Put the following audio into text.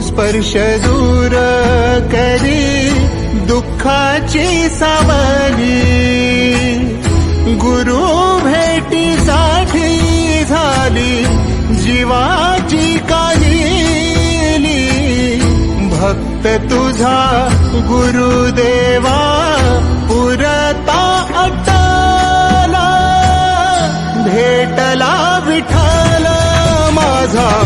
स्पर्श दूर करी दुःखाची सावली. गुरु भेटीसाठी झाली जीवाची काहिली. भक्त तुझा गुरुदेवा पुरता अटला. भेटला विठ्ठल माझा